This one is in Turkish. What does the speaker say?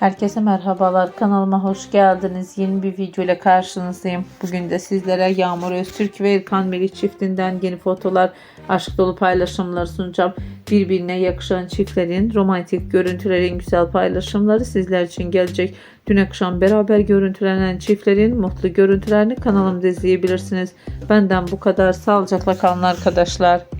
Herkese merhabalar. Kanalıma hoş geldiniz. Yeni bir video ile karşınızdayım. Bugün de sizlere Yağmur Öztürk ve İlkan Melih çiftinden yeni fotolar, aşk dolu paylaşımlar sunacağım. Birbirine yakışan çiftlerin romantik görüntülerin güzel paylaşımları sizler için gelecek. Dün akşam beraber görüntülenen çiftlerin mutlu görüntülerini kanalımda izleyebilirsiniz. Benden bu kadar. Sağlıcakla kalın arkadaşlar.